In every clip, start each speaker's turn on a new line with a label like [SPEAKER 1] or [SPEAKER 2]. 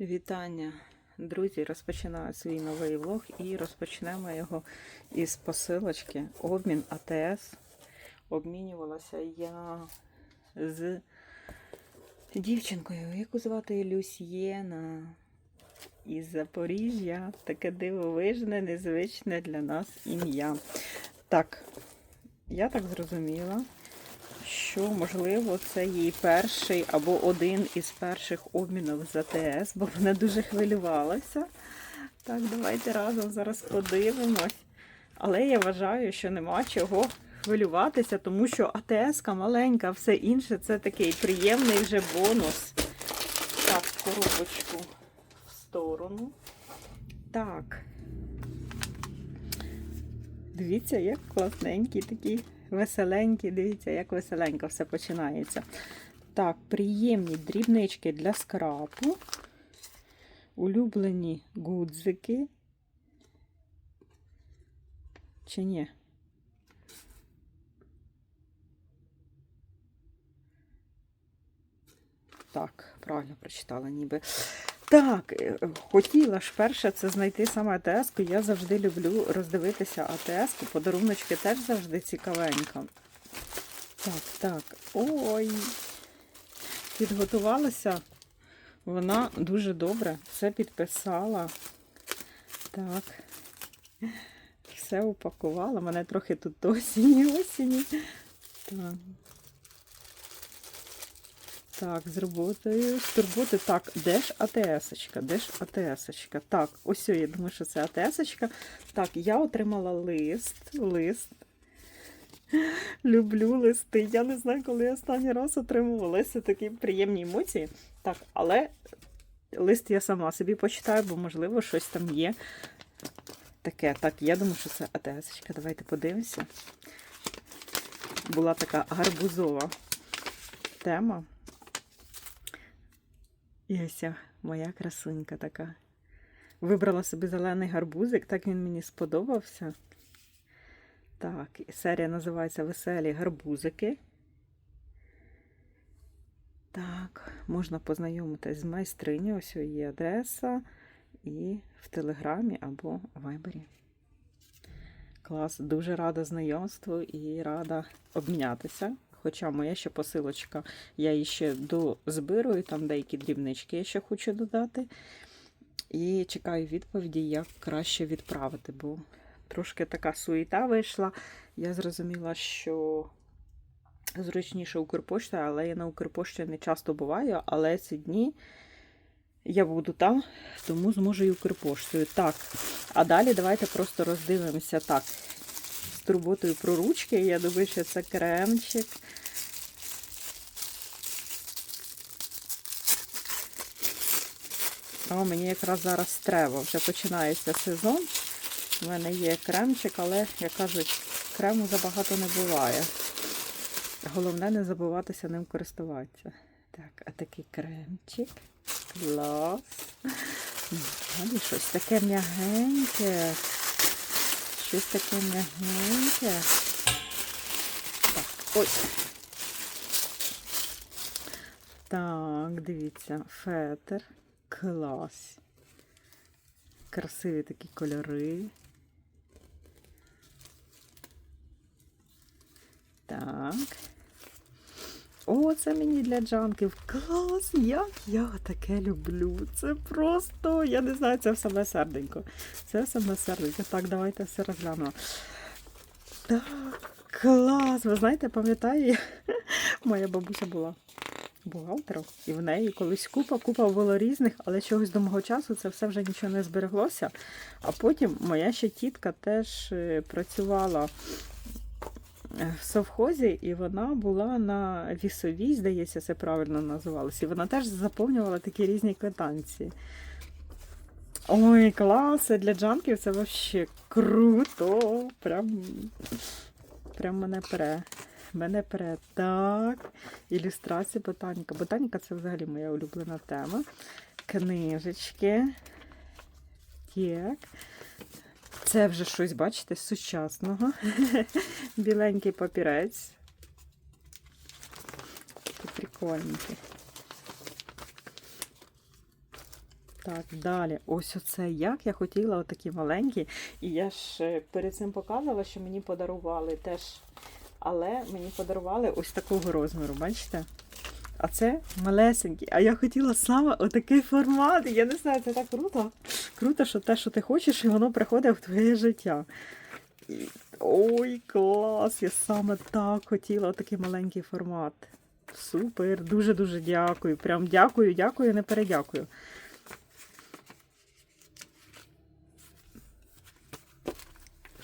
[SPEAKER 1] Вітання, друзі! Розпочинаю свій новий влог і розпочнемо його із посилочки. Обмін АТС. Обмінювалася я з дівчинкою, яку звати Люсьєна із Запоріжжя. Таке дивовижне, незвичне для нас ім'я. Так, я так зрозуміла, що, можливо, це її перший або один із перших обмінів з АТС, бо вона дуже хвилювалася. Так, давайте разом зараз подивимось. Але я вважаю, що нема чого хвилюватися, тому що АТС маленька, все інше це такий приємний вже бонус. Так, коробочку в сторону. Так. Дивіться, як класненький такий веселенький. Дивіться, як веселенько все починається. Так, приємні дрібнички для скрапу. Улюблені гудзики. Чи ні? Так, правильно прочитала ніби. Так, е, хотіла ж перше це знайти саме АТС-ку. Я завжди люблю роздивитися АТС-ку. Подаруночки теж завжди цікавенько. Так, так. Ой. Підготувалася. Вона дуже добре. Все підписала. Так. Все упакувала. Мене трохи тут осінні, осінні. Так. Так, з роботою. З турботи. Так, де ж АТС-очка? Де ж АТС-очка? Так, ось я думаю, що це АТС-очка. Так, я отримала лист. Лист. Люблю листи. Я не знаю, коли я останній раз отримувала Це такі приємні емоції. Так, але лист я сама собі почитаю, бо, можливо, щось там є. Таке. Так, я думаю, що це АТС-очка. Давайте подивимося. Була така гарбузова тема. І ось моя красунька така. Вибрала собі зелений гарбузик, так він мені сподобався. Так, серія називається Веселі гарбузики. Так, можна познайомитись з майстриню. Ось є адреса і в Телеграмі або Вайбері. Клас, дуже рада знайомству і рада обмінятися. Хоча моя ще посилочка, я її ще дозбирую, там деякі дрібнички я ще хочу додати. І чекаю відповіді, як краще відправити, бо трошки така суєта вийшла. Я зрозуміла, що зручніше Укрпошта, але я на Укрпошті не часто буваю, але ці дні я буду там, тому зможу і Укрпоштою. Так, а далі давайте просто роздивимося так. Турботою про ручки. Я думаю, що це кремчик. О, мені якраз зараз треба. Вже починається сезон. У мене є кремчик, але, як кажуть, крему забагато не буває. Головне не забуватися ним користуватися. Так, а такий кремчик. Клас. Далі щось таке м'ягеньке. Щось таке м'ягеньке. Так, ой. Так, дивіться, фетр. Клас. Красиві такі кольори. Так. О, це мені для джанків. Клас! Як я таке люблю. Це просто, я не знаю, це в саме серденько. Це саме серденько. Так, давайте все розглянемо. Так, клас! Ви знаєте, пам'ятаю, моя бабуся була бухгалтером, і в неї колись купа, купа було різних, але чогось до мого часу це все вже нічого не збереглося. А потім моя ще тітка теж е, працювала в совхозі, і вона була на вісовій, здається, це правильно називалося. І вона теж заповнювала такі різні квитанції. Ой, клас! Для джанків це взагалі круто. Прям, прям мене пере. Мене пере. Так. Ілюстрація ботаніка. Ботаніка це взагалі моя улюблена тема. Книжечки. Так. Це вже щось, бачите, сучасного. Біленький папірець. Прикольненький. Так, далі. Ось оце як я хотіла отакі маленькі. І я ж е, перед цим показувала, що мені подарували теж. Але мені подарували ось такого розміру, бачите? А це малесенький. А я хотіла саме отакий формат. Я не знаю, це так круто. Круто, що те, що ти хочеш, і воно приходить в твоє життя. І... Ой, клас! Я саме так хотіла отакий маленький формат. Супер, дуже-дуже дякую. Прям дякую, дякую, не передякую.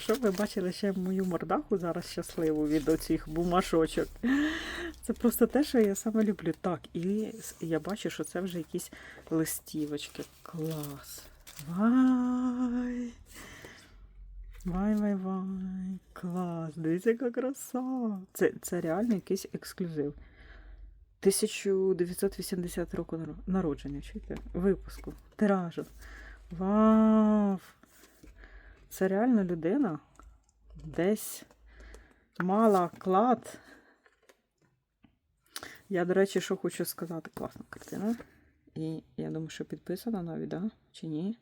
[SPEAKER 1] Щоб ви бачили ще мою мордаху зараз щасливу від оцих бумашочок. Це просто те, що я саме люблю. Так, і я бачу, що це вже якісь листівочки. Клас. Вай! Вай, вай, вай. Клас. Дивіться, яка краса. Це, це реально якийсь ексклюзив. 1980 року народження, чуєте? Випуску, тиражу. Вау! Це реально людина десь мала клад. Я, до речі, що хочу сказати, класна картина. І я думаю, що підписана навіть, да? Чи ні?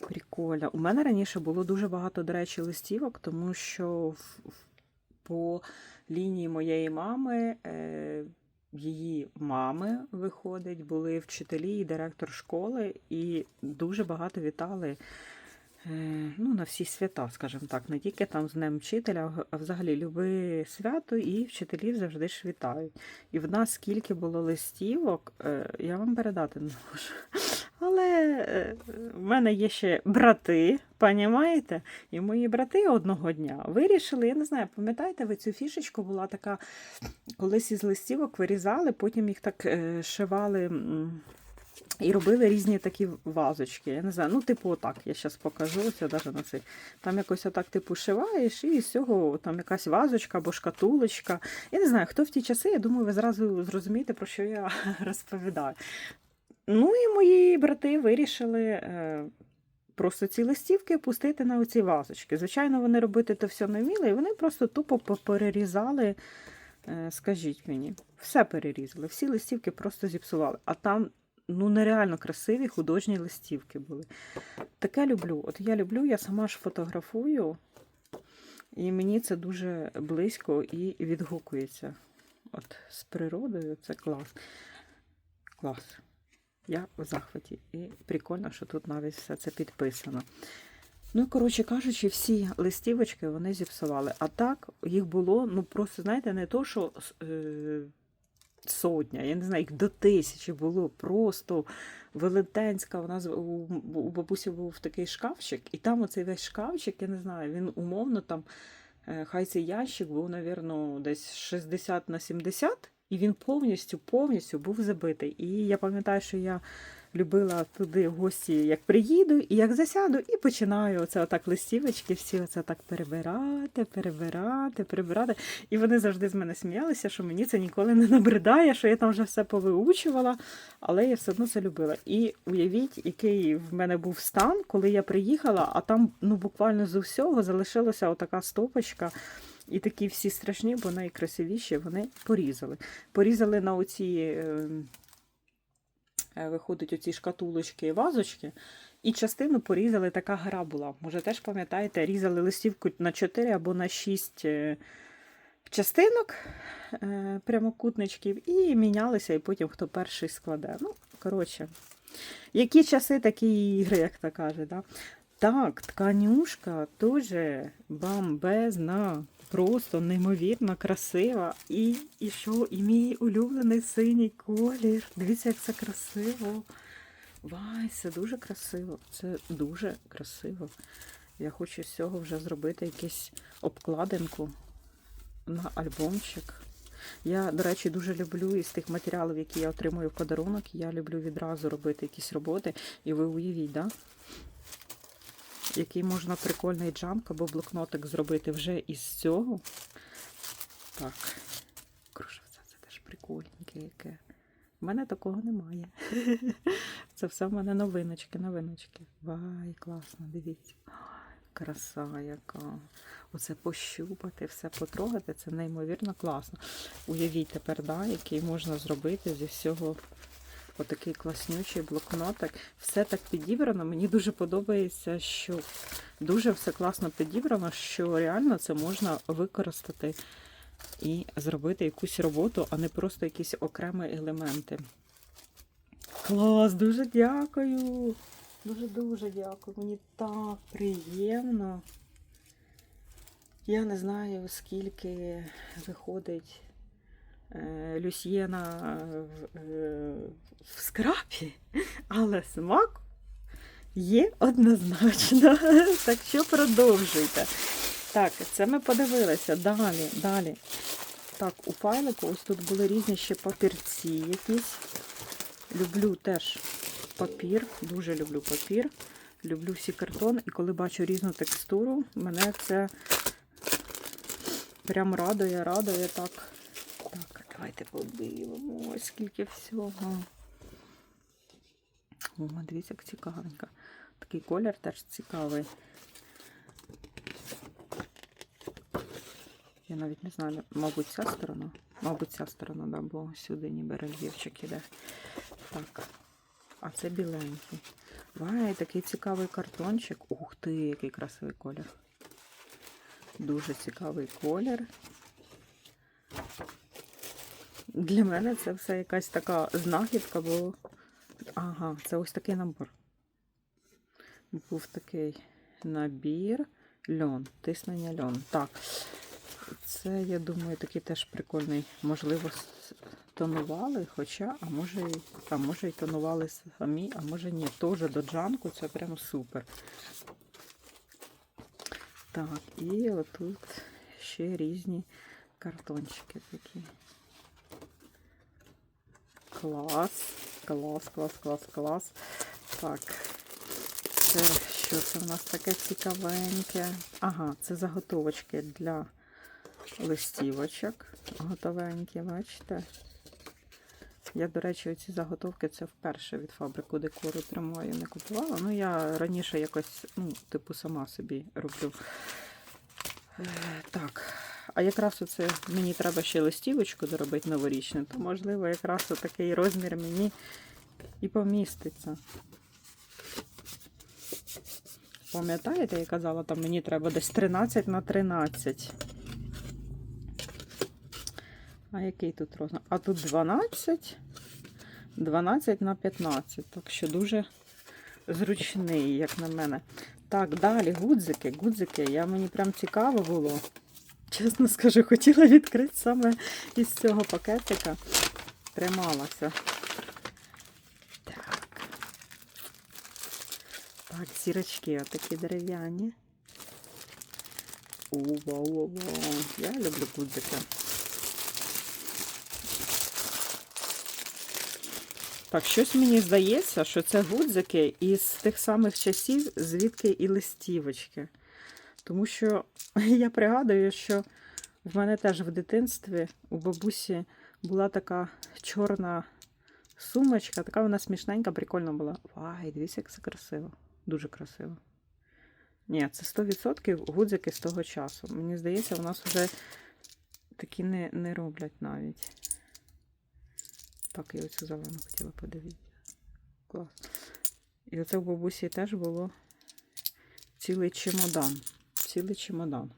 [SPEAKER 1] Прикольно. У мене раніше було дуже багато, до речі, листівок, тому що в, в- по лінії моєї мами, е, її мами, виходить, були вчителі і директор школи, і дуже багато вітали е, ну, на всі свята, скажімо так, не тільки там з Днем вчителя, а взагалі люби свято, і вчителів завжди ж вітають. І в нас скільки було листівок, е, я вам передати не можу. Але е, в мене є ще брати, понімаєте? І мої брати одного дня вирішили, я не знаю, пам'ятаєте, ви цю фішечку була така, колись із листівок вирізали, потім їх так е, шивали. І робили різні такі вазочки. Я не знаю, ну, типу, отак, я зараз покажу, ось навіть на цей. Там якось отак, типу, шиваєш, і з цього там якась вазочка або шкатулочка. Я не знаю, хто в ті часи, я думаю, ви зразу зрозумієте, про що я розповідаю. Ну і мої брати вирішили е, просто ці листівки пустити на оці вазочки. Звичайно, вони робити то все не вміли, і вони просто тупо перерізали, е, скажіть мені, все перерізали, всі листівки просто зіпсували. А там ну, нереально красиві художні листівки були. Таке люблю. От я люблю, я сама ж фотографую, і мені це дуже близько і відгукується. От з природою це клас. Клас. Я в захваті. І прикольно, що тут навіть все це підписано. Ну, коротше кажучи, всі листівочки вони зіпсували. А так, їх було, ну просто, знаєте, не то, що е, сотня, я не знаю, їх до тисячі було. Просто велетенська. У нас у, у бабусі був такий шкафчик, і там оцей весь шкафчик, я не знаю, він умовно там, е, хай цей ящик був, навірно, десь 60 на 70. І він повністю, повністю був забитий. І я пам'ятаю, що я любила туди гості, як приїду, і як засяду, і починаю оце отак листівочки, всі оце так перебирати, перебирати, перебирати. І вони завжди з мене сміялися, що мені це ніколи не набридає, що я там вже все повиучувала, але я все одно це любила. І уявіть, який в мене був стан, коли я приїхала, а там ну буквально з усього залишилася отака стопочка. І такі всі страшні, бо найкрасивіші вони порізали. Порізали на оці, е, е, виходить, оці шкатулочки і вазочки, і частину порізали, така гра була. Може, теж пам'ятаєте, різали листівку на 4 або на 6 е, частинок е, прямокутничків, і мінялися, і потім хто перший складе. Ну, коротше, які часи, такі ігри, як то каже. Да? Так, тканюшка дуже бомбезна, просто неймовірно красива. І, і що? І мій улюблений синій колір. Дивіться, як це красиво. Вай, це дуже красиво. Це дуже красиво. Я хочу з цього вже зробити якусь обкладинку на альбомчик. Я, до речі, дуже люблю із тих матеріалів, які я отримую в подарунок. Я люблю відразу робити якісь роботи. І ви уявіть, да? Який можна прикольний джамп або блокнотик зробити вже із цього. Так, кружевце, це теж прикольненьке яке. У мене такого немає. Це все в мене новиночки, новиночки. Вай, класно, дивіться. Краса яка. Оце пощупати, все потрогати, це неймовірно класно. Уявіть тепер, да, який можна зробити зі всього отакий класнючий блокнотик. Все так підібрано. Мені дуже подобається, що дуже все класно підібрано, що реально це можна використати і зробити якусь роботу, а не просто якісь окремі елементи. Клас, дуже дякую. Дуже-дуже дякую. Мені так приємно. Я не знаю, скільки виходить Люсьєна в, е, в скрапі, але смак є однозначно. Так що продовжуйте. Так, це ми подивилися. Далі, далі. Так, у файлику ось тут були різні ще папірці якісь. Люблю теж папір, дуже люблю папір. Люблю всі картон, і коли бачу різну текстуру, мене це прям радує, радує так. Давайте подивимось, Ось скільки всього. О, дивіться, як цікавенько. Такий колір теж цікавий. Я навіть не знаю, мабуть, ця сторона. Мабуть, ця сторона, да, бо сюди ніби рельєфчик іде. Так. А це біленький. Вай, такий цікавий картончик. Ух ти, який красивий колір. Дуже цікавий колір. Для мене це все якась така знахідка, бо. Ага, це ось такий набор. Був такий набір. Льон, тиснення льон. Так. Це, я думаю, такий теж прикольний. Можливо, тонували, хоча, а може, а може і тонували самі, а може ні. Теж до джанку це прямо супер. Так, і отут ще різні картончики такі. Клас, клас, клас, клас, клас. Так. Це що це в нас таке цікавеньке? Ага, це заготовочки для листівочок. Готовенькі, бачите? Я, до речі, ці заготовки це вперше від фабрику декору тримаю, не купувала. Ну, я раніше якось, ну, типу, сама собі роблю. Е, Так. А якраз оце мені треба ще листівочку доробити новорічну, то можливо якраз такий розмір мені і поміститься. Пам'ятаєте, я казала, там мені треба десь 13 на 13. А який тут розмір? А тут 12, 12 на 15. Так що дуже зручний, як на мене. Так, далі гудзики. Гудзики. Я мені прям цікаво було. Чесно скажу, хотіла відкрити саме із цього пакетика. Трималася. Так. Так, зірочки отакі дерев'яні. Вау. Я люблю гудзики. Так, щось мені здається, що це гудзики із тих самих часів, звідки і листівочки. Тому що я пригадую, що в мене теж в дитинстві у бабусі була така чорна сумочка, така вона смішненька, прикольна була. Вай, дивіться, як це красиво. Дуже красиво. Ні, це 100% гудзики з того часу. Мені здається, у нас вже такі не, не роблять навіть. Так, я оцю зелену хотіла подивитися. Клас. І оце в бабусі теж було цілий чемодан. Цілий чемодан.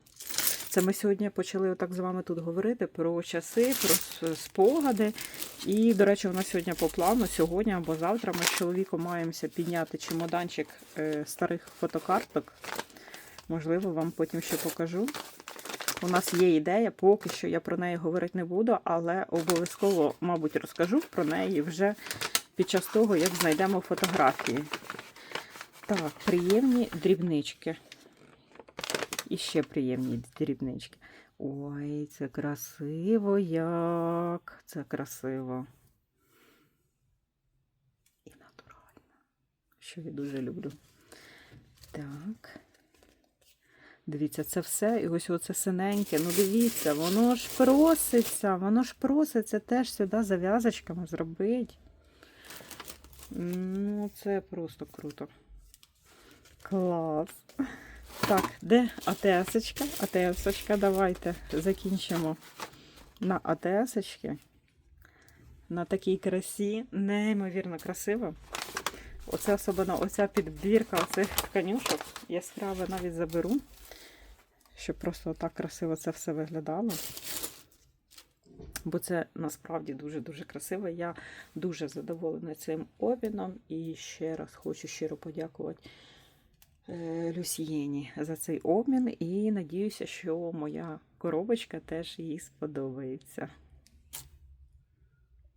[SPEAKER 1] Це ми сьогодні почали отак з вами тут говорити про часи, про спогади. І, до речі, у нас сьогодні по плану, сьогодні або завтра ми з чоловіком маємося підняти чемоданчик е, старих фотокарток. Можливо, вам потім ще покажу. У нас є ідея, поки що я про неї говорити не буду, але обов'язково, мабуть, розкажу про неї вже під час того, як знайдемо фотографії. Так, приємні дрібнички. І ще приємні дрібнички. Ой, це красиво як. Це красиво. І натурально. Що я дуже люблю. Так. Дивіться, це все. І ось оце синеньке. Ну дивіться, воно ж проситься, воно ж проситься теж сюди зав'язочками зробити. Ну, це просто круто. Клас. Так, де АТС-очка? АТС-очка, давайте закінчимо на АТС-очки. на такій красі. Неймовірно красиво. Оце особливо оця підбірка оцих тканюшок. Яскраве навіть заберу, щоб просто так красиво це все виглядало. Бо це насправді дуже-дуже красиво. Я дуже задоволена цим обміном. І ще раз хочу щиро подякувати Люсієні за цей обмін. І надіюся, що моя коробочка теж їй сподобається.